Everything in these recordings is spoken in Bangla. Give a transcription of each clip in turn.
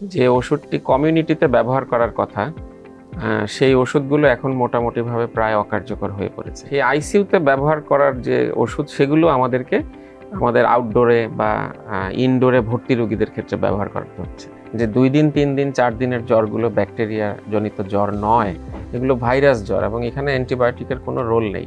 যে ওষুধটি কমিউনিটিতে ব্যবহার করার কথা সেই ওষুধগুলো এখন মোটামুটিভাবে প্রায় অকার্যকর হয়ে পড়েছে। এই আইসিইউতে ব্যবহার করার যে ওষুধ, সেগুলো আমাদেরকে আমাদের আউটডোরে বা ইনডোরে ভর্তি রোগীদের ক্ষেত্রে ব্যবহার করতে হচ্ছে। যে দুই দিন, তিন দিন, চার দিনের জ্বরগুলো ব্যাকটেরিয়া জনিত জ্বর নয়, এগুলো ভাইরাস জ্বর এবং এখানে অ্যান্টিবায়োটিকের কোনো রোল নেই।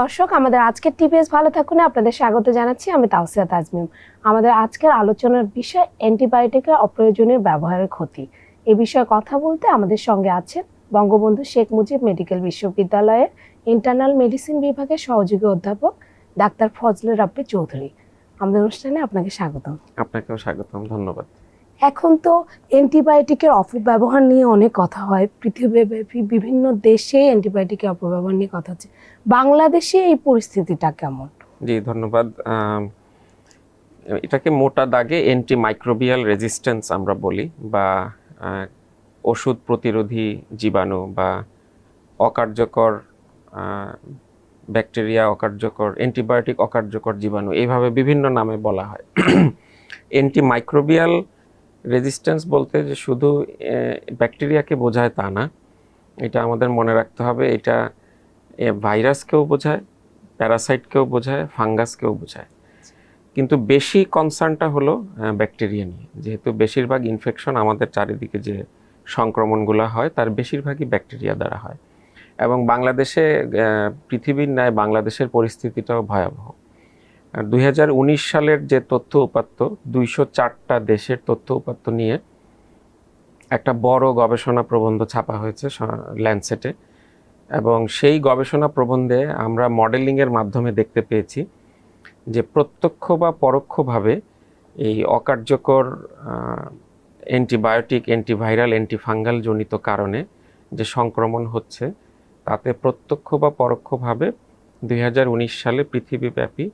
দর্শক, আমাদের আজকের টিপিএস ভালো থাকুন। আপনাদের স্বাগত জানাচ্ছি আমি তাওসিয়া তাজমিম। আমাদের আজকের আলোচনার বিষয় অ্যান্টিবায়োটিকের অপ্রয়োজনীয় ব্যবহারের ক্ষতি। এ বিষয়ে কথা বলতে আমাদের সঙ্গে আছেন বঙ্গবন্ধু শেখ মুজিব মেডিকেল বিশ্ববিদ্যালয়ের ইন্টারনাল মেডিসিন বিভাগের সহযোগী অধ্যাপক ডাক্তার ফজলে রাব্বি চৌধুরী। আমাদের অনুষ্ঠানে আপনাকে স্বাগতম। আপনাকেও স্বাগতম, ধন্যবাদ। এখন তো অ্যান্টিবায়োটিকের অপব্যবহার নিয়ে অনেক কথা হয়। পৃথিবীব্যাপী বিভিন্ন দেশে অ্যান্টিবায়োটিকের অপব্যবহার নিয়ে কথা হচ্ছে। বাংলাদেশে এই পরিস্থিতিটা কেমন? জি, ধন্যবাদ। এটাকে মোটা দাগে অ্যান্টি মাইক্রোবিয়াল রেজিস্ট্যান্স আমরা বলি বা ওষুধ প্রতিরোধী জীবাণু বা, অকার্যকর ব্যাকটেরিয়া অকার্যকর, অ্যান্টিবায়োটিক অকার্যকর জীবাণু, এইভাবে বিভিন্ন নামে বলা হয়। অ্যান্টি মাইক্রোবিয়াল রেজিস্ট্যান্স বলতে যে শুধু ব্যাকটেরিয়াকে বোঝায় তা না। এটা আমাদের মনে রাখতে হবে, এটা ভাইরাসকেও বোঝায় প্যারাসাইটকেও বোঝায় ফাঙ্গাসকেও বোঝায়। কিন্তু বেশি কনসার্নটা হলো ব্যাকটেরিয়া নিয়ে। যেহেতু বেশিরভাগ ইনফেকশন আমাদের চারিদিকে যে সংক্রমণগুলো হয়, তার বেশিরভাগই ব্যাকটেরিয়া দ্বারা হয়। এবং বাংলাদেশে পৃথিবীর ন্যায় বাংলাদেশের পরিস্থিতিটাও ভয়াবহ। দুই সালের যে তথ্য উপাত্ত, দুইশো চারটা দেশের তথ্য উপাত্ত নিয়ে একটা বড় গবেষণা প্রবন্ধ ছাপা হয়েছে ল্যান্ডসেটে এবং সেই গবেষণা প্রবন্ধে আমরা মডেলিংয়ের মাধ্যমে দেখতে পেয়েছি যে প্রত্যক্ষ বা পরোক্ষভাবে এই অকার্যকর অ্যান্টিবায়োটিক, অ্যান্টিভাইরাল, অ্যান্টিফাঙ্গাল জনিত কারণে যে সংক্রমণ হচ্ছে, তাতে প্রত্যক্ষ বা পরোক্ষভাবে দুই হাজার উনিশ সালে পৃথিবীব্যাপী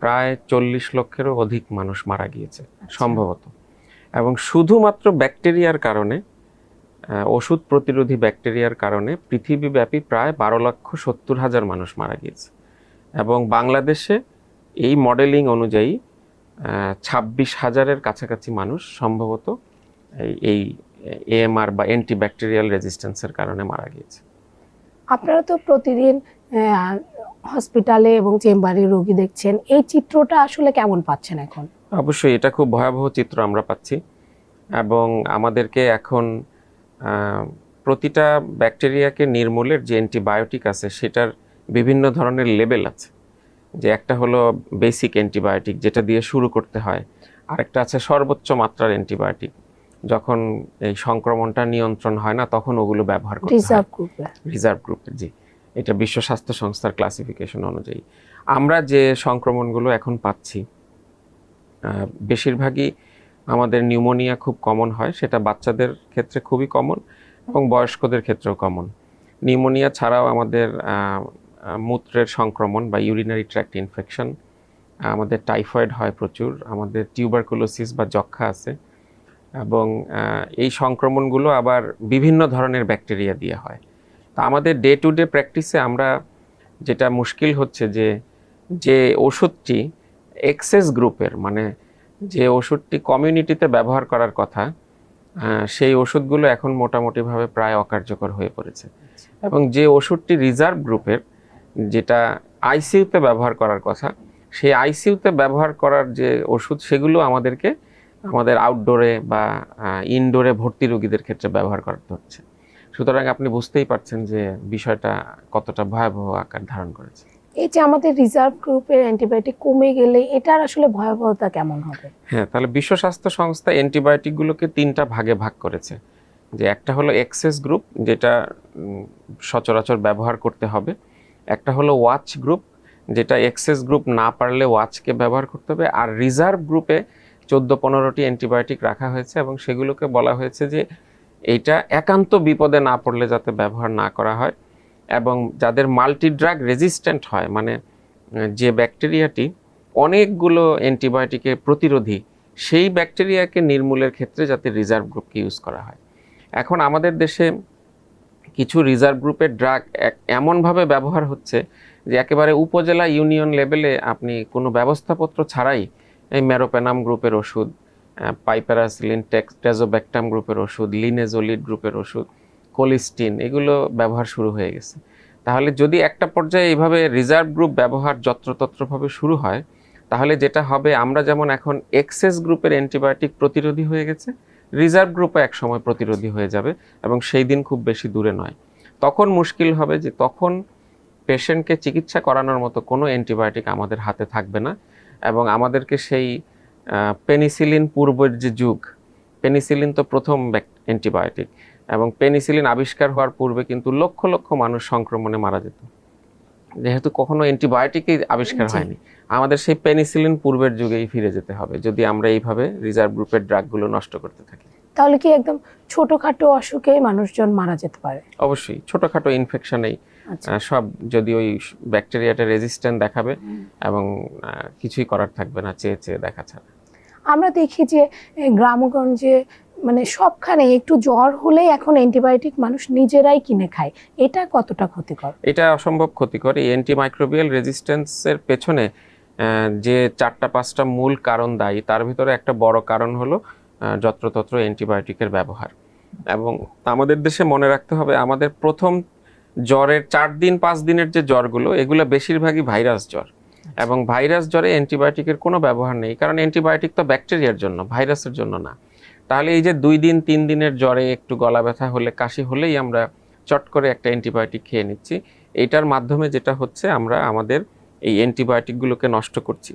প্রায় চল্লিশ লক্ষেরও অধিক মানুষ মারা গিয়েছে সম্ভবত। এবং শুধুমাত্র ব্যাকটেরিয়ার কারণে ওষুধ প্রতিরোধী ব্যাকটেরিয়ার কারণে পৃথিবীব্যাপী প্রায় বারো লক্ষ সত্তর হাজার মানুষ মারা গিয়েছে। এবং বাংলাদেশে এই মডেলিং অনুযায়ী ছাব্বিশ হাজারের কাছাকাছি মানুষ সম্ভবত এই এএমআর বা অ্যান্টিব্যাকটেরিয়াল রেজিস্ট্যান্সের কারণে মারা গিয়েছে। আপনারা তো প্রতিদিন হসপিটালে এবং চেম্বারে রোগী দেখছেন এই চিত্রটা আসলে কেমন পাচ্ছেন এখন? অবশ্যই এটা খুব ভয়াবহ চিত্র আমরা পাচ্ছি। এবং আমাদেরকে এখন প্রতিটা ব্যাকটেরিয়াকে নির্মূলের যে অ্যান্টিবায়োটিক আছে সেটার বিভিন্ন ধরনের লেভেল আছে। যে একটা হলো বেসিক অ্যান্টিবায়োটিক যেটা দিয়ে শুরু করতে হয়। আরেকটা আছে সর্বোচ্চ মাত্রার অ্যান্টিবায়োটিক যখন এই সংক্রমণটা নিয়ন্ত্রণ হয় না তখন ওগুলো ব্যবহার করতে হয়। রিজার্ভ গ্রুপে রিজার্ভ জি। এটা বিশ্ব স্বাস্থ্য সংস্থার ক্লাসিফিকেশন অনুযায়ী। আমরা যে সংক্রমণগুলো এখন পাচ্ছি বেশিরভাগই আমাদের নিউমোনিয়া খুব কমন হয়, সেটা বাচ্চাদের ক্ষেত্রে খুবই কমন এবং বয়স্কদের ক্ষেত্রেও কমন নিউমোনিয়া ছাড়াও আমাদের মূত্রের সংক্রমণ বা ইউরিনারি ট্র্যাক্ট ইনফেকশন আমাদের টাইফয়েড হয় প্রচুর, আমাদের টিউবারকুলোসিস বা যক্ষা আছে এবং এই সংক্রমণগুলো আবার বিভিন্ন ধরনের ব্যাকটেরিয়া দিয়ে হয়। তা আমাদের ডে টু ডে প্র্যাকটিসে আমরা যেটা মুশকিল হচ্ছে যে যে ওষুধটি এক্সেস গ্রুপের মানে যে ওষুধটি কমিউনিটিতে ব্যবহার করার কথা সেই ওষুধগুলো এখন মোটামুটিভাবে প্রায় অকার্যকর হয়ে পড়েছে। এবং যে ওষুধটি রিজার্ভ গ্রুপের যেটা আইসিইউতে ব্যবহার করার কথা সেই আইসিইউতে ব্যবহার করার যে ওষুধ সেগুলো আমাদেরকে আমাদের আউটডোরে বা ইনডোরে ভর্তি রোগীদের ক্ষেত্রে ব্যবহার করতে হচ্ছে। সুতরাং আপনি বুঝতেই পারছেন যে বিষয়টা কতটা ভয়াবহ আকার ধারণ করেছে। এই যে আমাদের রিজার্ভ গ্রুপের অ্যান্টিবায়োটিক কমে গেলে এটার আসলে ভয়াবহতা কেমন হবে? হ্যাঁ তাহলে বিশ্ব স্বাস্থ্য সংস্থা অ্যান্টিবায়োটিকগুলোকে তিনটা ভাগে ভাগ করেছে। যে একটা হলো এক্সেস গ্রুপ যেটা সচরাচর ব্যবহার করতে হবে। একটা হলো ওয়াচ গ্রুপ যেটা এক্সেস গ্রুপ না পারলে ওয়াচকে ব্যবহার করতে হবে। আর রিজার্ভ গ্রুপে চোদ্দ পনেরোটি অ্যান্টিবায়োটিক রাখা হয়েছে এবং সেগুলোকে বলা হয়েছে যে এইটা একান্ত বিপদে না পড়লে যাতে ব্যবহার না করা হয় এবং যাদের মাল্টি ড্রাগ রেজিস্ট্যান্ট হয় মানে যে ব্যাকটেরিয়াটি অনেকগুলো অ্যান্টিবায়োটিকের প্রতিরোধী, সেই ব্যাকটেরিয়াকে নির্মূলের ক্ষেত্রে যাতে রিজার্ভ গ্রুপকে ইউজ করা হয়। এখন আমাদের দেশে কিছু রিজার্ভ গ্রুপের ড্রাগ এমনভাবে ব্যবহার হচ্ছে যে একেবারে উপজেলা ইউনিয়ন লেভেলে আপনি কোনো ব্যবস্থাপত্র ছাড়াই এই মেরোপেনাম গ্রুপের ওষুধ পাইপ্যারাসিলিন টেজোব্যাকটাম গ্রুপের ওষুধ, লিনেজোলিড গ্রুপের ওষুধ, কোলিস্টিন, এগুলো ব্যবহার শুরু হয়ে গেছে। তাহলে যদি একটা পর্যায়ে এইভাবে রিজার্ভ গ্রুপ ব্যবহার যত্রতত্রভাবে শুরু হয়, তাহলে যেটা হবে, আমরা যেমন এখন এক্সেস গ্রুপের অ্যান্টিবায়োটিক প্রতিরোধী হয়ে গেছে, রিজার্ভ গ্রুপে এক সময় প্রতিরোধী হয়ে যাবে এবং সেই দিন খুব বেশি দূরে নয়। তখন মুশকিল হবে যে তখন পেশেন্টকে চিকিৎসা করানোর মতো কোনো অ্যান্টিবায়োটিক আমাদের হাতে থাকবে না এবং আমাদেরকে সেই পেনিসিলিন পূর্বের যে যুগ পেনিসিলিন তো প্রথম অ্যান্টিবায়োটিক এবং পেনিসিলিন আবিষ্কার হওয়ার পূর্বে কিন্তু লক্ষ লক্ষ মানুষ সংক্রমণে মারা যেত। যেহেতু কখনো অ্যান্টিবায়োটিকই আবিষ্কার হয়নি। আমাদের সেই পেনিসিলিন পূর্বের যুগেই ফিরে যেতে হবে যদি আমরা এইভাবে রিজার্ভ গ্রুপের ড্রাগগুলো নষ্ট করতে থাকি। তাহলে কি একদম ছোটখাটো অসুখে মানুষজন মারা যেতে পারে? অবশ্যই ছোটখাটো ইনফেকশনেই আচ্ছা। সব যদি ওই ব্যাকটেরিয়াটা রেজিস্ট্যান্ট দেখাবে এবং কিছুই করার থাকবে না চেয়ে চেয়ে দেখা ছাড়া। আমরা দেখি যে গ্রামগঞ্জে মানে সবখানে একটু জ্বর হলেই এখন অ্যান্টিবায়োটিক মানুষ নিজেরাই কিনে খায়। এটা কতটা ক্ষতিকর? এটা অসম্ভব ক্ষতিকর। এই অ্যান্টিমাইক্রোবিয়াল রেজিস্ট্যান্সের পেছনে যে চারটা পাঁচটা মূল কারণ দায়ী, তার ভিতরে একটা বড় কারণ হলো যত্রতত্র অ্যান্টিবায়োটিকের ব্যবহার। এবং আমাদের দেশে মনে রাখতে হবে, আমাদের প্রথম জ্বরের চার দিন, পাঁচ দিনের যে জ্বরগুলো, এগুলো বেশিরভাগই ভাইরাস জ্বর। এবং ভাইরাস জ্বরে অ্যান্টিবায়োটিকের কোনো ব্যবহার নেই, কারণ অ্যান্টিবায়োটিক তো ব্যাকটেরিয়ার জন্য ভাইরাসের জন্য না। তাহলে এই যে দুই দিন, তিন দিনের জ্বরে একটু গলা ব্যথা হলে, কাশি হলেই আমরা চট করে একটা অ্যান্টিবায়োটিক খেয়ে নিচ্ছি। এইটার মাধ্যমে যেটা হচ্ছে, আমরা আমাদের এই অ্যান্টিবায়োটিকগুলোকে নষ্ট করছি।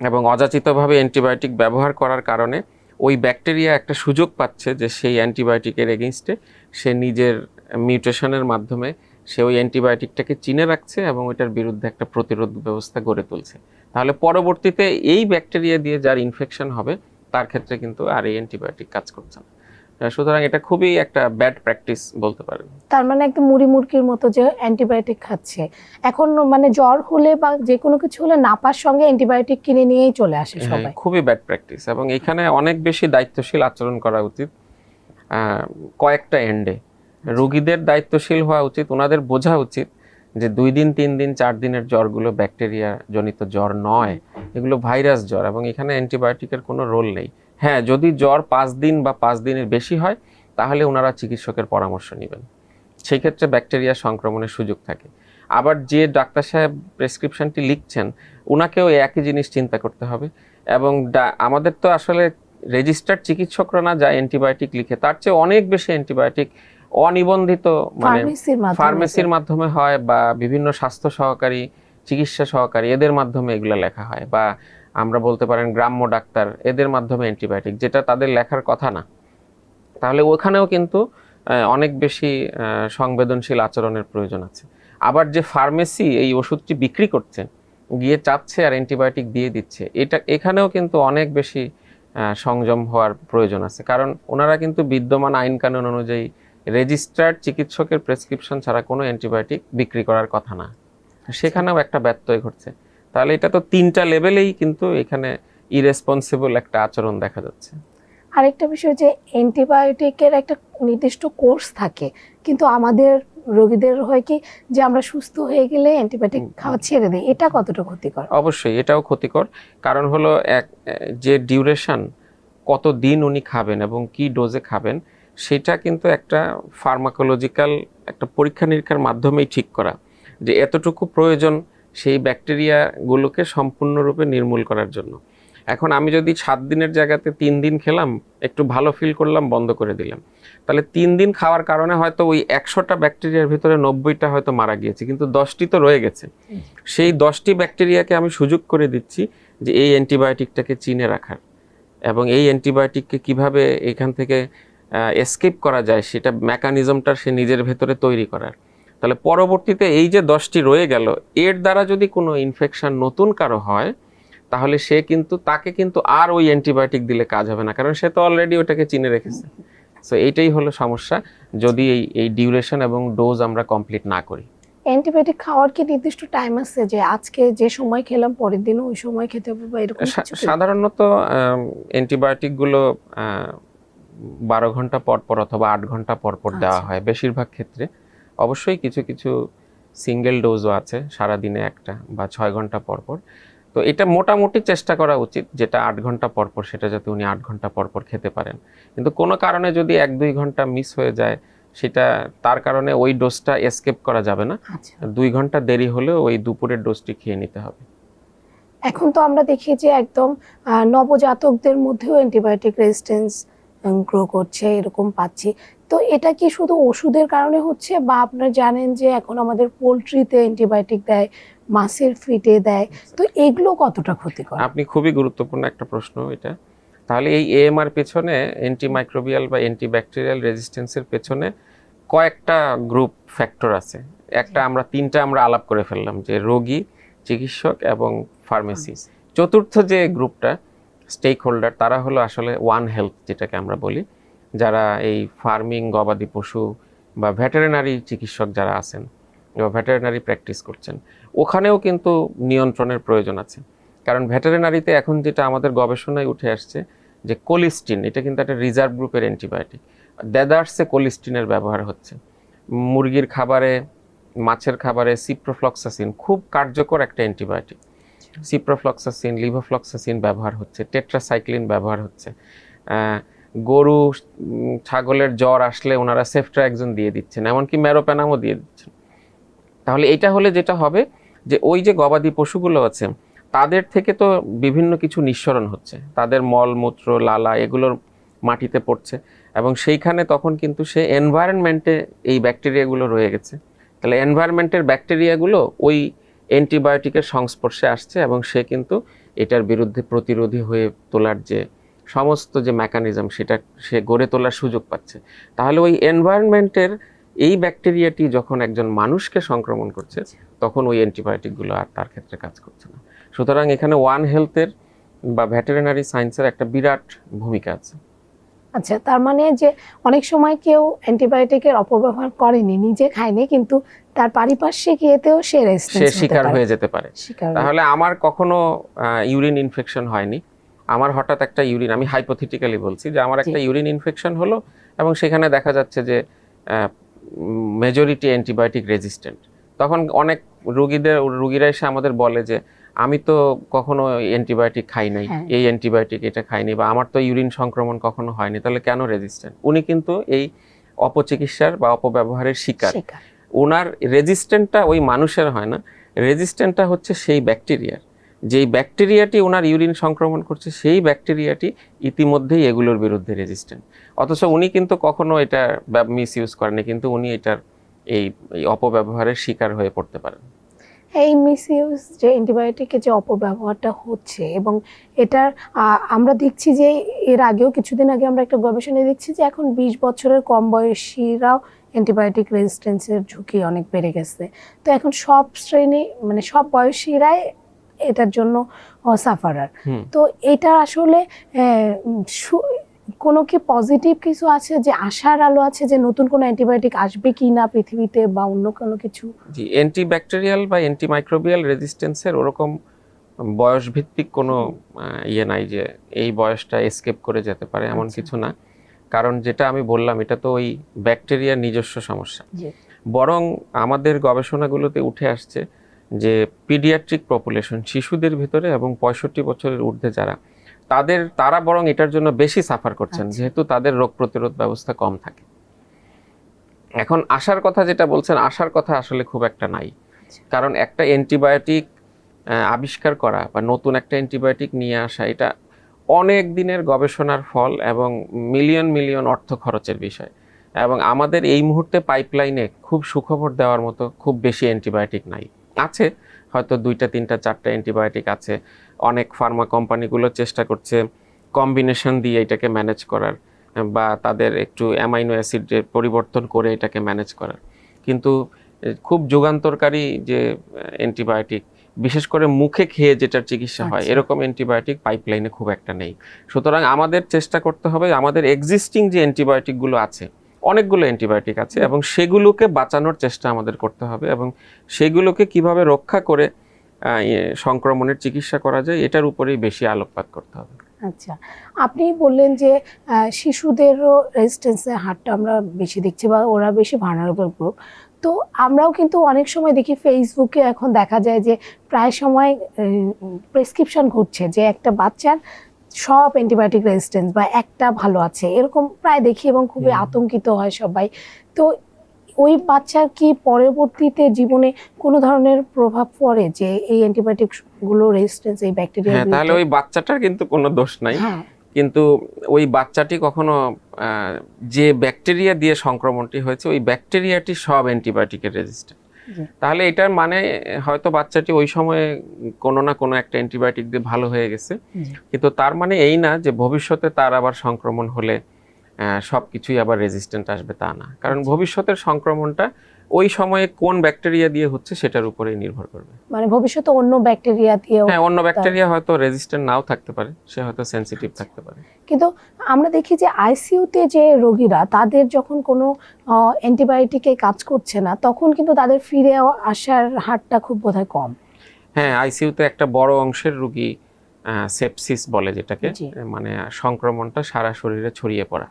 এবং অযাচিতভাবে অ্যান্টিবায়োটিক ব্যবহার করার কারণে ওই ব্যাকটেরিয়া একটা সুযোগ পাচ্ছে যে সেই অ্যান্টিবায়োটিকের এগেনস্টে সে নিজের মিউটেশনের মাধ্যমে সে ওই অ্যান্টিবায়োটিকটাকে চিনে রাখছে এবং ওইটার বিরুদ্ধে একটা প্রতিরোধ ব্যবস্থা গড়ে তুলছে। তাহলে পরবর্তীতে এই ব্যাকটেরিয়া দিয়ে যার ইনফেকশন হবে তার ক্ষেত্রে কিন্তু আর এই অ্যান্টিবায়োটিক কাজ করছে না। সুতরাং এটা খুবই একটা ব্যাড প্র্যাকটিস বলতে পারেন। তার মানে একদম মুড়ি মুরগির মতো যে অ্যান্টিবায়োটিক খাচ্ছে। এখন মানে জ্বর হলে বা যে কোনো কিছু হলে নাপার সঙ্গে অ্যান্টিবায়োটিক কিনে নিয়েই চলে আসে হ্যাঁ, সবাই। খুবই ব্যাড প্র্যাকটিস এবং এখানে অনেক বেশি দায়িত্বশীল আচরণ করা উচিত আহ, কয়েকটা এন্ডে রোগীদের দায়িত্বশীল হওয়া উচিত, ওনাদের বোঝা উচিত যে দুই দিন, তিন দিন, চার দিনের জ্বরগুলো ব্যাকটেরিয়া জনিত জ্বর নয়, এগুলো ভাইরাস জ্বর এবং এখানে অ্যান্টিবায়োটিকের কোনো রোল নেই। হ্যাঁ যদি জ্বর পাঁচ দিন বা পাঁচ দিনের বেশি হয়, তাহলে ওনারা চিকিৎসকের পরামর্শ নেবেন। সেই ক্ষেত্রে ব্যাকটেরিয়া সংক্রমণের সুযোগ থাকে। আবার যে ডাক্তার সাহেব প্রেসক্রিপশনটি লিখছেন, ওনাকেও একই জিনিস চিন্তা করতে হবে এবং আমাদের তো আসলে রেজিস্টার্ড চিকিৎসকরা না যা অ্যান্টিবায়োটিক লিখে, তার চেয়ে অনেক বেশি অ্যান্টিবায়োটিক অনিবন্ধিত মানে ফার্মেসির মাধ্যমে হয় বা বিভিন্ন স্বাস্থ্য সহকারী চিকিৎসা সহকারী এদের মাধ্যমে এগুলো লেখা হয়। বা আমরা বলতে পারেন গ্রাম্য ডাক্তার এদের মাধ্যমে অ্যান্টিবায়োটিক যেটা তাদের লেখার কথা না। তাহলে ওখানেও কিন্তু অনেক বেশি সংবেদনশীল আচরণের প্রয়োজন আছে। আবার যে ফার্মেসি এই ওষুধটি বিক্রি করছে গিয়ে চাচ্ছে আর অ্যান্টিবায়োটিক দিয়ে দিচ্ছে এটা এখানেও কিন্তু অনেক বেশি সংযম হওয়ার প্রয়োজন আছে। কারণ ওনারা কিন্তু বিদ্যমান আইন কানুন অনুযায়ী রেজিস্টার্ড চিকিৎসকের প্রেসক্রিপশন ছাড়া কোনো অ্যান্টিবায়োটিক বিক্রি করার কথা না। সেখানেও একটা ব্যত্যয় ঘটছে। তাহলে এটা তো তিনটা লেভেলেই কিন্তু এখানে ইরেসপন্সিবল একটা আচরণ দেখা যাচ্ছে। আরেকটা বিষয় যে অ্যান্টিবায়োটিকের একটা নির্দিষ্ট কোর্স থাকে কিন্তু আমাদের রোগীদের হয় কি যে আমরা সুস্থ হয়ে গেলে অ্যান্টিবায়োটিক খাওয়া ছেড়ে দিই এটা কতটা ক্ষতিকর? অবশ্যই এটাও ক্ষতিকর। কারণ হলো এক যে ডিউরেশন কত দিন উনি খাবেন এবং কি ডোজে খাবেন সেটা কিন্তু একটা ফার্মাকোলজিক্যাল একটা পরীক্ষা নিরীক্ষার মাধ্যমেই ঠিক করা। যে এতটুকু প্রয়োজন সেই ব্যাকটেরিয়াগুলোকে সম্পূর্ণরূপে নির্মূল করার জন্য। এখন আমি যদি সাত দিনের জায়গাতে তিন দিন খেলাম, একটু ভালো ফিল করলাম, বন্ধ করে দিলাম। তাহলে তিন দিন খাওয়ার কারণে হয়তো ওই একশোটা ব্যাকটেরিয়ার ভিতরে নব্বইটা হয়তো মারা গিয়েছে, কিন্তু দশটি তো রয়ে গেছে। সেই দশটি ব্যাকটেরিয়াকে আমি সুযোগ করে দিচ্ছি যে এই অ্যান্টিবায়োটিকটাকে চিনে রাখার এবং এই অ্যান্টিবায়োটিককে কীভাবে এখান থেকে এসকেপ করা যায় সেটা মেকানিজমটা সে নিজের ভেতরে তৈরি করার। তাহলে পরবর্তীতে এই যে দশটি রয়ে গেল এর দ্বারা যদি কোনো ইনফেকশন নতুন কারও হয় তাহলে সে কিন্তু তাকে কিন্তু আর ওই অ্যান্টিবায়োটিক দিলে কাজ হবে না কারণ সে তো অলরেডি ওটাকে চিনে রেখেছে। সো এইটাই হলো সমস্যা যদি এই এই ডিউরেশন এবং ডোজ আমরা কমপ্লিট না করি। অ্যান্টিবায়োটিক খাওয়ার কি নির্দিষ্ট টাইম আছে যে আজকে যে সময় খেলাম পরের দিন ওই সময় খেতে হবে বা এরকম? সাধারণত অ্যান্টিবায়োটিকগুলো বারো ঘণ্টা পর পর অথবা আট ঘণ্টা পর পর দেওয়া আচ্ছা। হয় বেশিরভাগ ক্ষেত্রে। অবশ্যই কিছু কিছু সিঙ্গেল ডোজও আছে সারাদিনে একটা বা ছয় ঘণ্টা পর পর। তো এটা মোটামুটি চেষ্টা করা উচিত যেটা আট ঘণ্টা পর পর সেটা যাতে উনি আট ঘণ্টা পর পর খেতে পারেন। কিন্তু কোনো কারণে যদি এক দুই ঘণ্টা মিস হয়ে যায় সেটা তার কারণে ওই ডোজটা এসকেপ করা যাবে না। আচ্ছা। দুই ঘণ্টা দেরি হলেও ওই দুপুরের ডোজটি খেয়ে নিতে হবে। এখন তো আমরা দেখি যে একদম নবজাতকদের মধ্যেও অ্যান্টিবায়োটিক রেজিস্ট্যান্স গ্রো করছে এরকম পাচ্ছি। তো এটা কি শুধু ওষুধের কারণে হচ্ছে বা আপনারা জানেন যে এখন আমাদের পোলট্রিতে অ্যান্টিবায়োটিক দেয় মাছের ফিটে দেয় তো এগুলো কতটা ক্ষতিকর? আপনি খুবই গুরুত্বপূর্ণ একটা প্রশ্ন এটা। তাহলে এই এএমআর পেছনে অ্যান্টিমাইক্রোবিয়াল বা অ্যান্টিব্যাকটেরিয়াল রেজিস্ট্যান্সের পেছনে কয়েকটা গ্রুপ ফ্যাক্টর আছে। একটা আমরা তিনটা আমরা আলাপ করে ফেললাম যে রোগী চিকিৎসক এবং ফার্মেসি চতুর্থ যে গ্রুপটা স্টেক হোল্ডার তারা হলো আসলে ওয়ান হেলথ যেটাকে আমরা বলি, যারা এই ফার্মিং গবাদি পশু বা ভেটেরিনারি চিকিৎসক যারা আছেন বা ভেটেরিনারি প্র্যাকটিস করছেন, ওখানেও কিন্তু নিয়ন্ত্রণের প্রয়োজন আছে। কারণ ভেটেরিনারিতে এখন যেটা আমাদের গবেষণায় উঠে আসছে যে কোলিস্টিন এটা কিন্তু একটা রিজার্ভ গ্রুপের অ্যান্টিবায়োটিক দেদার্সে কোলিস্টিনের ব্যবহার হচ্ছে। মুরগির খাবারে, মাছের খাবারে সিপ্রোফ্লক্সাসিন খুব কার্যকর একটা অ্যান্টিবায়োটিক সিপ্রোফ্লক্সাসিন লিভোফ্লক্সাসিন ব্যবহার হচ্ছে টেট্রাসাইক্লিন ব্যবহার হচ্ছে। গরু ছাগলের জ্বর আসলে ওনারা সেফট্রা একজন দিয়ে দিচ্ছেন, এমনকি ম্যারোপ্যানামও দিয়ে দিচ্ছেন। তাহলে এটা হলে যেটা হবে যে ওই যে গবাদি পশুগুলো আছে, তাদের থেকে তো বিভিন্ন কিছু নিঃসরণ হচ্ছে। তাদের মলমূত্র লালা এগুলোর মাটিতে পড়ছে এবং সেইখানে তখন কিন্তু সে এনভায়রনমেন্টে এই ব্যাকটেরিয়াগুলো রয়ে গেছে। তাহলে এনভায়রনমেন্টের ব্যাকটেরিয়াগুলো ওই অ্যান্টিবায়োটিকের সংস্পর্শে আসছে এবং সে কিন্তু এটার বিরুদ্ধে প্রতিরোধী হয়ে তোলার যে সমস্ত যে মেকানিজম সেটা সে গড়ে তোলার সুযোগ পাচ্ছে। তাহলে ওই এনভায়রনমেন্টের এই ব্যাকটেরিয়াটি যখন একজন মানুষকে সংক্রমণ করছে, তখন ওই অ্যান্টিবায়োটিকগুলো আর তার ক্ষেত্রে কাজ করছে না। সুতরাং এখানে ওয়ান হেলথের বা ভেটেরিনারি সায়েন্সের একটা বিরাট ভূমিকা আছে। আচ্ছা তার মানে যে অনেক সময় কেউ অ্যান্টিবায়োটিকের অপব্যবহার করেনি নিজে খায়নি কিন্তু তার পারিপার্শ্বিক ইয়েতেও সে সে শিকার হয়ে যেতে পারে। তাহলে আমার কখনো ইউরিন ইনফেকশন হয়নি। আমার হঠাৎ একটা ইউরিন আমি হাইপোথেটিক্যালি বলছি যে আমার একটা ইউরিন ইনফেকশন হলো এবং সেখানে দেখা যাচ্ছে যে মেজরিটি অ্যান্টিবায়োটিক রেজিস্ট্যান্ট তখন অনেক রুগীদের রুগীরা এসে আমাদের বলে যে আমি তো কখনো অ্যান্টিবায়োটিক খাই নাই। হ্যাঁ। এই অ্যান্টিবায়োটিক এটা খাইনি বা আমার তো ইউরিন সংক্রমণ কখনো হয়নি তাহলে কেন রেজিস্ট্যান্ট উনি কিন্তু এই অপচিকিৎসার বা অপব্যবহারের শিকার। ওনার রেজিস্ট্যান্টটা ওই মানুষের হয় না রেজিস্ট্যান্টটা হচ্ছে সেই ব্যাকটেরিয়ার যেই ব্যাকটেরিয়াটি ওনার ইউরিন সংক্রমণ করছে সেই ব্যাকটেরিয়াটি ইতিমধ্যেই এগুলোর বিরুদ্ধে রেজিস্ট্যান্ট অথচ উনি কিন্তু কখনো এটা মিস ইউজ করেনি কিন্তু উনি এটার এই অপব্যবহারের শিকার হয়ে পড়তে পারেন। এই মিসইউজ যে অ্যান্টিবায়োটিকের যে অপব্যবহারটা হচ্ছে এবং এটার আমরা দেখছি যে এর আগেও কিছুদিন আগে আমরা একটা গবেষণায় দেখছি যে এখন বিশ বছরের কম বয়সীরাও অ্যান্টিবায়োটিক রেজিস্ট্যান্সের ঝুঁকি অনেক বেড়ে গেছে। তো এখন সব শ্রেণি মানে সব বয়সীরাই এটার জন্য সাফারার তো এটা আসলে কোনো কি পজিটিভ কিছু আছে যে আশার আলো আছে যে নতুন কোনো অ্যান্টিবায়োটিক আসবে কি না পৃথিবীতে বা অন্য কোনো কিছু? জি অ্যান্টিব্যাকটেরিয়াল বা অ্যান্টিমাইক্রোবিয়াল রেজিস্ট্যান্সের ওরকম বয়স ভিত্তিক কোনো ইয়ে নাই যে এই বয়সটা এসকেপ করে যেতে পারে এমন আচ্ছা। কিছু না। কারণ যেটা আমি বললাম এটা তো ওই ব্যাকটেরিয়ার নিজস্ব সমস্যা। বরং আমাদের গবেষণাগুলোতে উঠে আসছে যে পিডিয়াট্রিক পপুলেশন শিশুদের ভিতরে এবং পঁয়ষট্টি বছরের ঊর্ধ্বে যারা তাদের তারা বরং এটার জন্য বেশি সাফার করছেন আচ্ছা। যেহেতু তাদের রোগ প্রতিরোধ ব্যবস্থা কম থাকে। এখন আসার কথা যেটা বলছেন আসার কথা আসলে খুব একটা নাই। আচ্ছা। কারণ একটা অ্যান্টিবায়োটিক আবিষ্কার করা বা নতুন একটা অ্যান্টিবায়োটিক নিয়ে আসা এটা অনেক দিনের গবেষণার ফল এবং মিলিয়ন মিলিয়ন অর্থ খরচের বিষয়। এবং আমাদের এই মুহূর্তে পাইপলাইনে খুব সুখবর দেওয়ার মতো খুব বেশি অ্যান্টিবায়োটিক নাই। আছে হয়তো দুইটা তিনটা চারটা অ্যান্টিবায়োটিক আছে। অনেক ফার্মা কোম্পানিগুলো চেষ্টা করছে কম্বিনেশন দিয়ে এটাকে ম্যানেজ করার বা তাদের একটু অ্যামাইনো অ্যাসিড পরিবর্তন করে এটাকে ম্যানেজ করার কিন্তু খুব যুগান্তরকারী যে অ্যান্টিবায়োটিক বিশেষ করে মুখে খেয়ে যেটার চিকিৎসা হয় আচ্ছা। এরকম অ্যান্টিবায়োটিক পাইপলাইনে খুব একটা নেই সুতরাং আমাদের চেষ্টা করতে হবে আমাদের এক্সিস্টিং যে অ্যান্টিবায়োটিকগুলো আছে অনেকগুলো অ্যান্টিবায়োটিক আছে এবং সেগুলোকে বাঁচানোর চেষ্টা আমাদের করতে হবে এবং সেগুলোকে কীভাবে রক্ষা করে সংক্রমণের চিকিৎসা করা যায় এটার উপরেই বেশি আলোকপাত করতে হবে। আচ্ছা আপনি বললেন যে শিশুদেরও রেজিস্ট্যান্সের হারটা আমরা বেশি দেখছি বা ওরা বেশি ভার্নারেবল গ্রুপ তো আমরাও কিন্তু অনেক সময় দেখি ফেসবুকে এখন দেখা যায় যে প্রায় সময় প্রেসক্রিপশন ঘুরছে যে একটা বাচ্চার সব অ্যান্টিবায়োটিক রেজিস্ট্যান্স বা একটা ভালো আছে এরকম প্রায় দেখি এবং খুবই আতঙ্কিত হয় সবাই। তো ওই বাচ্চার কি পরবর্তীতে জীবনে কোনো ধরনের প্রভাব পড়ে যে এই অ্যান্টিবায়োটিকগুলো রেজিস্ট্যান্স এই ব্যাকটেরিয়া হ্যাঁ তাহলে ওই বাচ্চাটার কিন্তু কোনো দোষ নাই। হ্যাঁ। কিন্তু ওই বাচ্চাটি কখনো যে ব্যাকটেরিয়া দিয়ে সংক্রমণটি হয়েছে ওই ব্যাকটেরিয়াটি সব অ্যান্টিবায়োটিকের রেজিস্ট্যান্ট। তাহলে এটার মানে হয়তো বাচ্চাটি ওই সময়ে কোনো না কোনো একটা অ্যান্টিবায়োটিক দিয়ে ভালো হয়ে গেছে। কিন্তু তার মানে এই না যে ভবিষ্যতে তার আবার সংক্রমণ হলে সব কিছুই আবার রেজিস্ট্যান্ট আসবে তা না। কারণ ভবিষ্যতের সংক্রমণটা ওই সময়ে কোন ব্যাকটেরিয়া দিয়ে হচ্ছে সেটার উপরেই নির্ভর করবে। মানে ভবিষ্যতে অন্য ব্যাকটেরিয়া দিয়েও হ্যাঁ অন্য ব্যাকটেরিয়া হয়তো রেজিস্ট্যান্ট নাও থাকতে পারে সে হয়তো সেনসিটিভ থাকতে পারে। কিন্তু আমরা দেখি যে আইসিইউতে যে রোগীরা তাদের যখন কোনো অ্যান্টিবায়োটিকে কাজ করছে না তখন কিন্তু তাদের ফিরে আসার হারটা খুব বোধহয় কম। হ্যাঁ আইসিইউতে একটা বড় অংশের রুগী সেপসিস বলে যেটাকে মানে সংক্রমণটা সারা শরীরে ছড়িয়ে পড়া।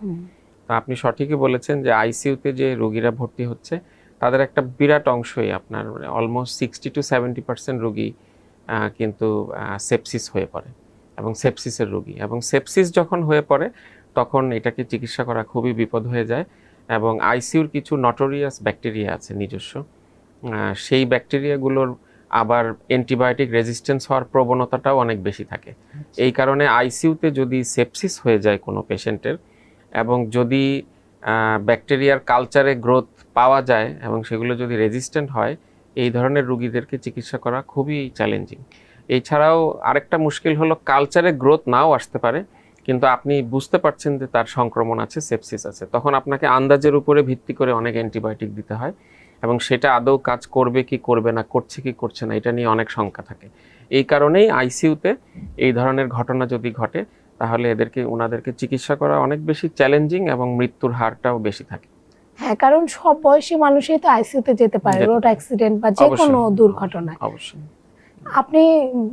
তা আপনি সঠিকই বলেছেন যে আইসিইউতে যে রোগীরা ভর্তি হচ্ছে তাদের একটা বিরাট অংশই আপনার almost sixty two seventy percent রোগী কিন্তু সেপসিস হয়ে পড়ে এবং সেপসিসের রোগী। এবং সেপসিস যখন হয়ে পড়ে তখন এটাকে চিকিৎসা করা খুবই বিপদ হয়ে যায় এবং আইসিউর কিছু নটোরিয়াস ব্যাকটেরিয়া আছে নিজস্ব। সেই ব্যাকটেরিয়াগুলোর আবার অ্যান্টিবায়োটিক রেজিস্ট্যান্স হওয়ার প্রবণতাটাও অনেক বেশি থাকে। এই কারণে আইসিইউতে যদি সেপসিস হয়ে যায় কোনো পেশেন্টের এবং যদি ব্যাকটেরিয়ার কালচারে গ্রোথ পাওয়া যায় এবং সেগুলো যদি রেজিস্ট্যান্ট হয় এই ধরনের রুগীদেরকে চিকিৎসা করা খুবই চ্যালেঞ্জিং এছাড়াও আরেকটা মুশকিল হলো কালচারে গ্রোথ নাও আসতে পারে কিন্তু আপনি বুঝতে পারছেন যে তার সংক্রমণ আছে সেপসিস আছে। তখন আপনাকে আন্দাজের উপরে ভিত্তি করে অনেক অ্যান্টিবায়োটিক দিতে হয়। এবং সেটা আদৌ কাজ করবে কি করবে না করছে কি করছে না এটা নিয়ে অনেক শঙ্কা থাকে। এই কারণেই আইসিইউতে এই ধরনের ঘটনা যদি ঘটে তাহলে এদেরকে ওনাদেরকে চিকিৎসা করা অনেক বেশি চ্যালেঞ্জিং এবং মৃত্যুর হারটাও বেশি থাকে। হ্যাঁ কারণ সব বয়সী মানুষই তো আইসিইউতে যেতে পারে রোড অ্যাক্সিডেন্ট বা যে। কোনো দুর্ঘটনায়। অবশ্যই। আপনি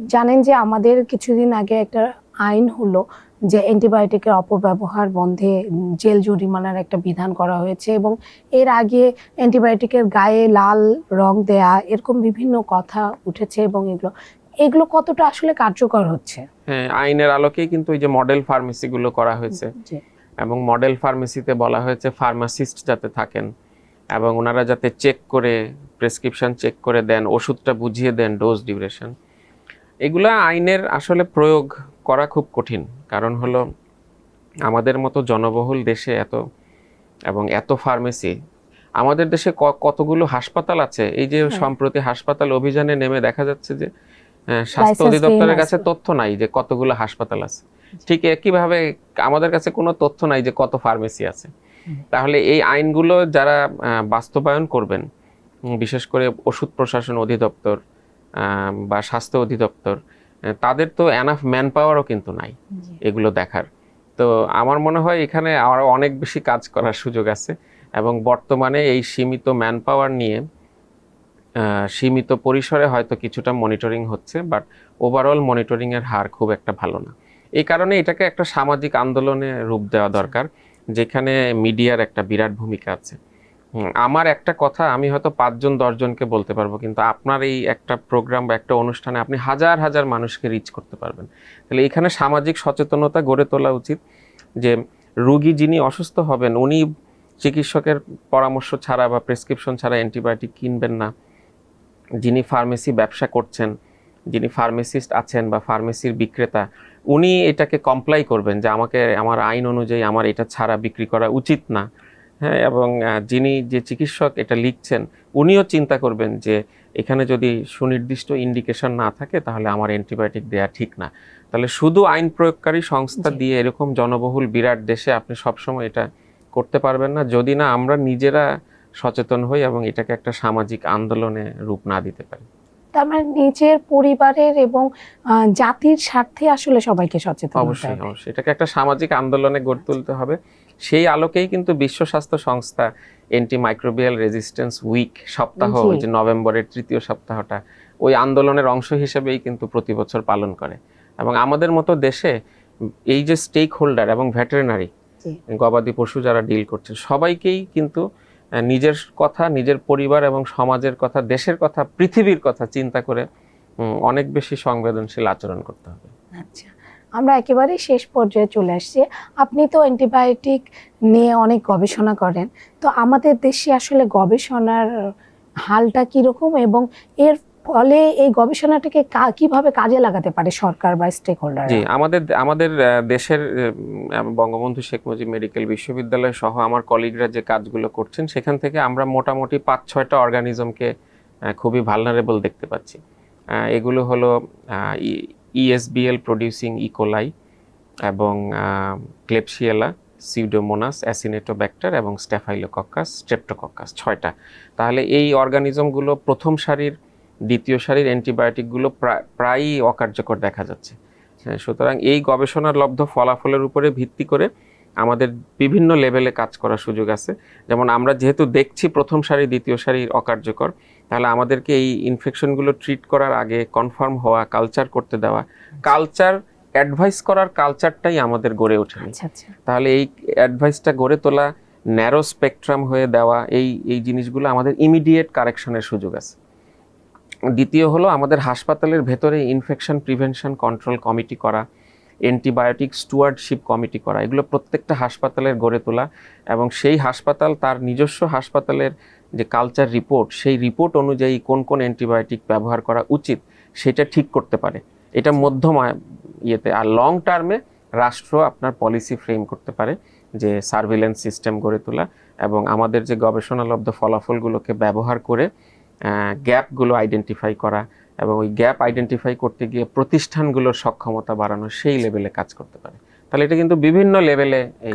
জানেন যে আমাদের কিছুদিন আগে একটা আইন হলো যে অ্যান্টিবায়োটিকের অপব্যবহার বন্ধে জেল জরিমানার একটা বিধান করা হয়েছে এবং এর আগে অ্যান্টিবায়োটিকের গায়ে লাল রং দেয়া এরকম বিভিন্ন কথা উঠেছে এবং এগুলো এগুলো কতটা আসলে কার্যকর হচ্ছে? হ্যাঁ আইনের আলোকেই কিন্তু এই যে মডেল ফার্মেসিগুলো করা হয়েছে। এবং মডেল ফার্মেসিতে বলা হয়েছে ফার্মাসিস্ট যাতে থাকেন এবং ওনারা যাতে চেক করে প্রেসক্রিপশন চেক করে দেন ওষুধটা বুঝিয়ে দেন ডোজ ডিউরেশন এগুলা আইনের আসলে প্রয়োগ করা খুব কঠিন। কারণ হলো আমাদের মতো জনবহুল দেশে এত এবং এত ফার্মেসি আমাদের দেশে কতগুলো হাসপাতাল আছে? এই যে হ্যাঁ। সম্প্রতি হাসপাতাল অভিযানে নেমে দেখা যাচ্ছে যে স্বাস্থ্য অধিদপ্তরের কাছে তথ্য নাই যে কতগুলো হাসপাতাল আছে। ঠিক একইভাবে আমাদের কাছে কোনো তথ্য নাই যে কত ফার্মেসি আছে। তাহলে এই আইনগুলো যারা বাস্তবায়ন করবেন বিশেষ করে ওষুধ প্রশাসন অধিদপ্তর আহ, বা স্বাস্থ্য অধিদপ্তর তাদের তো এনাফ ম্যান পাওয়ারও কিন্তু নাই এগুলো দেখার। তো আমার মনে হয় এখানে আরও অনেক বেশি কাজ করার সুযোগ আছে এবং বর্তমানে এই সীমিত ম্যান পাওয়ার নিয়ে সীমিত পরিসরে হয়তো কিছুটা মনিটরিং হচ্ছে বাট ওভারঅল মনিটরিংয়ের হার খুব একটা ভালো না। এই কারণে এটাকে একটা সামাজিক আন্দোলনে রূপ দেওয়া দরকার যেখানে মিডিয়ার একটা বিরাট ভূমিকা আছে। আমার একটা কথা, আমি হয়তো পাঁচজন, দশজনকে বলতে পারব, কিন্তু আপনার এই একটা প্রোগ্রাম বা একটা অনুষ্ঠানে আপনি হাজার হাজার মানুষকে রিচ করতে পারবেন। তাহলে এখানে সামাজিক সচেতনতা গড়ে তোলা উচিত যে রুগী যিনি অসুস্থ হবেন, উনি চিকিৎসকের পরামর্শ ছাড়া বা প্রেসক্রিপশন ছাড়া অ্যান্টিবায়োটিক কিনবেন না। যিনি ফার্মেসি ব্যবসা করছেন, যিনি ফার্মেসিস্ট আছেন বা ফার্মেসির বিক্রেতা, উনি এটাকে কমপ্লাই করবেন যে আমাকে, আমার আইন অনুযায়ী আমার এটা ছাড়া বিক্রি করা উচিত না। হ্যাঁ এবং যিনি যে চিকিৎসক এটা লিখছেন উনিও চিন্তা করবেন যে এখানে যদি সুনির্দিষ্ট ইন্ডিকেশন না থাকে তাহলে আমার অ্যান্টিবায়োটিক দেওয়া ঠিক না। তাহলে শুধু আইন প্রয়োগকারী সংস্থা দিয়ে এরকম জনবহুল বিরাট দেশে আপনি সবসময় এটা করতে পারবেন না। যদি না আমরা নিজেরা সচেতন হই এবং এটাকে একটা সামাজিক আন্দোলনে রূপ না দিতে পারি। তার মানে নিজের পরিবারের এবং জাতির স্বার্থে আসলে সবাইকে সচেতন অবশ্যই অবশ্যই। এটাকে একটা সামাজিক আন্দোলনে গড়ে তুলতে হবে। সেই আলোকেই কিন্তু বিশ্ব স্বাস্থ্য সংস্থা অ্যান্টি মাইক্রোবিয়াল রেজিস্ট্যান্স উইক সপ্তাহ ওই যে নভেম্বরের তৃতীয় সপ্তাহটা ওই আন্দোলনের অংশ হিসেবেই কিন্তু প্রতি বছর পালন করে। এবং আমাদের মতো দেশে এই যে স্টেক হোল্ডার এবং ভেটেরিনারি গবাদি পশু যারা ডিল করছে সবাইকেই কিন্তু নিজের কথা নিজের পরিবার এবং সমাজের কথা দেশের কথা পৃথিবীর কথা চিন্তা করে অনেক বেশি সংবেদনশীল আচরণ করতে হবে। আচ্ছা। আমরা একেবারে শেষ পর্যায়ে চলে আসছি। আপনি তো অ্যান্টিবায়োটিক নিয়ে অনেক গবেষণা করেন। তো আমাদের দেশে আসলে গবেষণার হালটা কীরকম এবং এর ফলে এই গবেষণাটাকে কীভাবে কাজে লাগাতে পারে সরকার বা স্টেক হোল্ডার জি, আমাদের আমাদের দেশের বঙ্গবন্ধু শেখ মুজিব মেডিকেল বিশ্ববিদ্যালয় সহ আমার কলিগরা যে কাজগুলো করছেন, সেখান থেকে আমরা মোটামুটি পাঁচ, ছয়টা অর্গানিজমকে খুবই ভালনারেবল দেখতে পাচ্ছি। এগুলো হলো ইএসবিএল প্রডিউসিং ইকোলাই এবং ক্লেপসিয়েলা সিউডোমোনাস অ্যাসিনেটোব্যাক্টার এবং স্টেফাইলোকক্কাস স্ট্রেপ্টোকক্কাস ছয়টা। তাহলে এই অর্গানিজমগুলো প্রথম সারির দ্বিতীয় সারির অ্যান্টিবায়োটিকগুলো প্রা- প্রায়ই অকার্যকর দেখা যাচ্ছে। হ্যাঁ, সুতরাং এই গবেষণার লব্ধ ফলাফলের উপরে ভিত্তি করে আমাদের বিভিন্ন লেভেলে কাজ করার সুযোগ আছে। যেমন আমরা যেহেতু দেখছি প্রথম সারি দ্বিতীয় সারি অকার্যকর তাহলে আমাদেরকে এই ইনফেকশনগুলো ট্রিট করার আগে কনফার্ম হওয়া কালচার করতে দেওয়া কালচার অ্যাডভাইস করার কালচারটাই আমাদের গড়ে ওঠেনি। আচ্ছা আচ্ছা। তাহলে এই অ্যাডভাইসটা গড়ে তোলা ন্যারো স্পেকট্রাম হয়ে দেওয়া এই এই জিনিসগুলো আমাদের ইমিডিয়েট কারেকশনের সুযোগ আছে। দ্বিতীয় হলো আমাদের হাসপাতালের ভেতরে ইনফেকশন প্রিভেনশন কন্ট্রোল কমিটি করা অ্যান্টিবায়োটিক স্টুয়ার্ডশিপ কমিটি করা এগুলো প্রত্যেকটা হাসপাতালের গড়ে তোলা এবং সেই হাসপাতাল তার নিজস্ব হাসপাতালের যে কালচার রিপোর্ট সেই রিপোর্ট অনুযায়ী কোন কোন অ্যান্টিবায়োটিক ব্যবহার করা উচিত সেটা ঠিক করতে পারে। এটা মধ্যম ইয়েতে আর লং টার্মে রাষ্ট্র আপনার পলিসি ফ্রেম করতে পারে যে সার্ভিলেন্স সিস্টেম গড়ে তোলা এবং আমাদের যে গবেষণালব্ধ ফলাফলগুলোকে ব্যবহার করে গ্যাপগুলো আইডেন্টিফাই করা এবং ওই গ্যাপ আইডেন্টিফাই করতে গিয়ে প্রতিষ্ঠানগুলোর সক্ষমতা বাড়ানো সেই লেভেলে কাজ করতে পারে। তাহলে এটা কিন্তু বিভিন্ন লেভেলে এই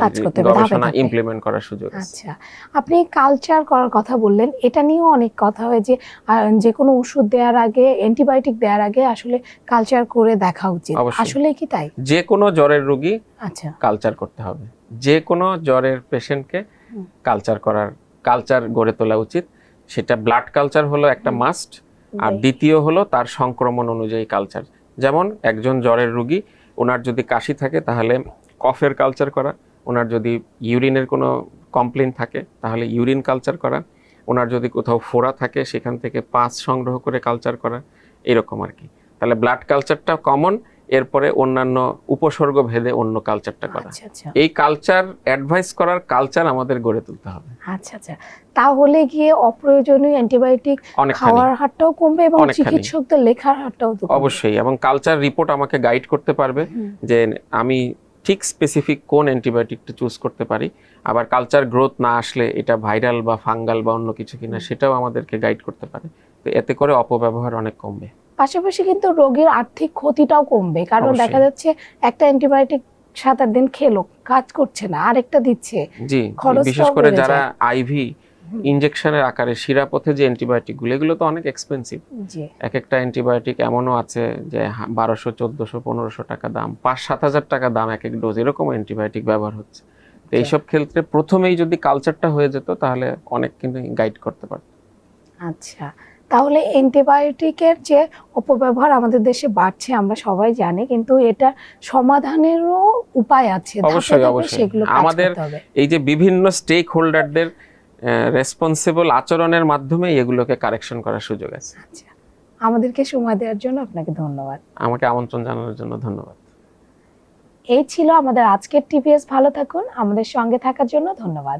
গবেষণা ইমপ্লিমেন্ট করার সুযোগ আছে। আচ্ছা আপনি কালচার করার কথা বললেন এটা নিয়েও অনেক কথা হয় যে যে কোনো ওষুধ দেওয়ার আগে অ্যান্টিবায়োটিক দেওয়ার আগে আসলে কালচার করে দেখা উচিত। আসলে কি তাই? যে কোনো জ্বরের রোগী আচ্ছা। কালচার করতে হবে। যে কোনো জ্বরের পেশেন্টকে কালচার করার কালচার গড়ে তোলা উচিত। সেটা ব্লাড কালচার হলো একটা মাস্ট আর দ্বিতীয় হলো তার সংক্রমণ অনুযায়ী কালচার যেমন একজন জ্বরের রোগী ওনার যদি কাশি থাকে, তাহলে কফের কালচার করা। ওনার যদি ইউরিনের কোনো কমপ্লেন থাকে, তাহলে ইউরিন কালচার করা। ওনার যদি কোথাও ফোড়া থাকে, সেখান থেকে পাঁচ সংগ্রহ করে কালচার করা। এরকম আর কি। তাহলে ব্লাড কালচারটা কমন এরপরে অন্যান্য উপসর্গ ভেদে অন্য কালচারটা করা। আচ্ছা আচ্ছা। এই কালচার অ্যাডভাইস করার কালচার আমাদের গড়ে তুলতে হবে। আচ্ছা আচ্ছা। তাহলে গিয়ে অপ্রয়োজনীয় অ্যান্টিবায়োটিক খাওয়ার হারটাও কমবে এবং। চিকিৎসকদের লেখার হারটাও। অবশ্যই এবং কালচার রিপোর্ট আমাকে গাইড করতে পারবে যে আমি ঠিক স্পেসিফিক কোন অ্যান্টিবায়োটিকটা চুজ করতে পারি। আবার কালচার গ্রোথ না আসলে এটা ভাইরাল বা ফাঙ্গাল বা অন্য কিছু কিনা সেটাও আমাদেরকে গাইড করতে পারে। তো এতে করে অপব্যবহার অনেক কমবে। পাশাপাশি কিন্তু রোগীর আর্থিক ক্ষতিটাও কমবে কারণ। দেখা যাচ্ছে একটা অ্যান্টিবায়োটিক সাত আট দিন খেলো কাজ করছে না আরেকটা দিচ্ছে। জি বিশেষ করে যারা আইভি ইনজেকশনের আকারে শিরাপথে যে অ্যান্টিবায়োটিকগুলো এগুলো তো অনেক এক্সপেন্সিভ জি। এক একটা অ্যান্টিবায়োটিক এমনও আছে যে বারোশো চোদ্দশো পনেরোশো টাকা দাম পাঁচ সাত হাজার টাকা দাম এক এক ডোজ এরকম অ্যান্টিবায়োটিক ব্যবহার হচ্ছে। তো এইসব ক্ষেত্রে প্রথমেই যদি কালচারটা হয়ে যেত তাহলে অনেক কিন্তু গাইড করতে পারত। আচ্ছা। তাহলে অ্যান্টিবায়োটিকের যে অপব্যবহার আমাদের দেশে বাড়ছে আমরা সবাই জানি কিন্তু এটা সমাধানেরও উপায় আছে। অবশ্যই, অবশ্যই। আমাদের- এই যে বিভিন্ন স্টেক হোল্ডারদের রেসপন্সিবল আচরণের মাধ্যমে এগুলোকে কারেকশন করার সুযোগ আছে। আচ্ছা আমাদেরকে সময় দেওয়ার জন্য আপনাকে ধন্যবাদ। আমাকে আমন্ত্রণ জানানোর জন্য ধন্যবাদ। এই ছিল আমাদের আজকের টিভিএস ভালো থাকুন। আমাদের সঙ্গে থাকার জন্য ধন্যবাদ।